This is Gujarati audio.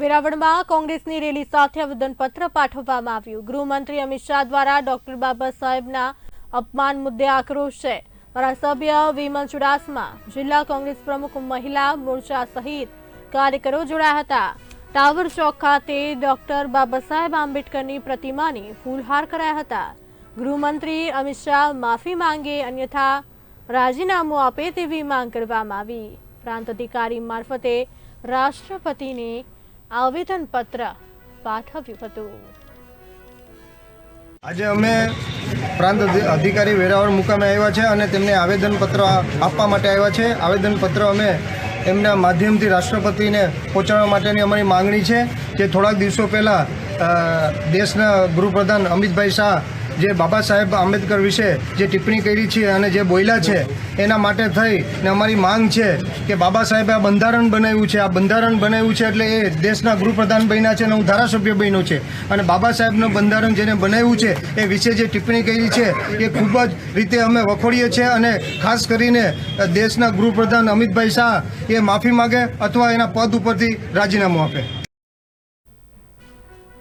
વેરાવળમાં કોંગ્રેસની રેલી સાથે આવેદનપત્ર પાઠવવામાં આવ્યું. ગૃહમંત્રી અમિત શાહ દ્વારા ડોક્ટર બાબા સાહેબના અપમાન મુદ્દે આક્રોશ છે. ધારાસભ્ય વિમલ ચુડાસમા જિલ્લા કોંગ્રેસ પ્રમુખ મહિલા મોરચા સહિત કાર્યકરો જોડાયા હતા. ટાવર ચોક ખાતે ડોક્ટર બાબા સાહેબ આંબેડકરની પ્રતિમાની ફૂલહાર કરાયા હતા. ગૃહમંત્રી અમિત શાહ માફી માંગે, અન્યથા રાજીનામું આપે તેવી માંગ કરવામાં આવી. પ્રાંત અધિકારી મારફતે રાષ્ટ્રપતિને આવેદનપત્ર પાઠવ્યું હતું. આજે અમે પ્રાંત અધિકારી વેરાવળ મુકામે આવ્યા છે અને તેમને આવેદનપત્ર આપવા માટે આવ્યા છે. આવેદનપત્ર અમે એમના માધ્યમથી રાષ્ટ્રપતિને પહોંચાડવા માટેની અમારી માંગણી છે જે થોડાક દિવસો પહેલાં દેશના ગૃહપ્રધાન અમિતભાઈ શાહ જે બાબા સાહેબ આંબેડકર વિશે જે ટિપ્પણી કરી છે અને જે બોલ્યા છે, એના માટે થઈ ને અમારી માંગ છે કે બાબા સાહેબે આ બંધારણ બનાવ્યું છે. આ બંધારણ બનાવ્યું છે એટલે એ દેશના ગૃહપ્રધાન બન્યા છે અને હું ધારાસભ્ય બન્યો છે. અને બાબા સાહેબનું બંધારણ જેને બનાવ્યું છે, એ વિશે જે ટિપ્પણી કરી છે, એ ખૂબ જ રીતે અમે વખોડીએ છીએ અને ખાસ કરીને દેશના ગૃહપ્રધાન અમિતભાઈ શાહ એ માફી માગે અથવા એના પદ ઉપરથી રાજીનામું આપે.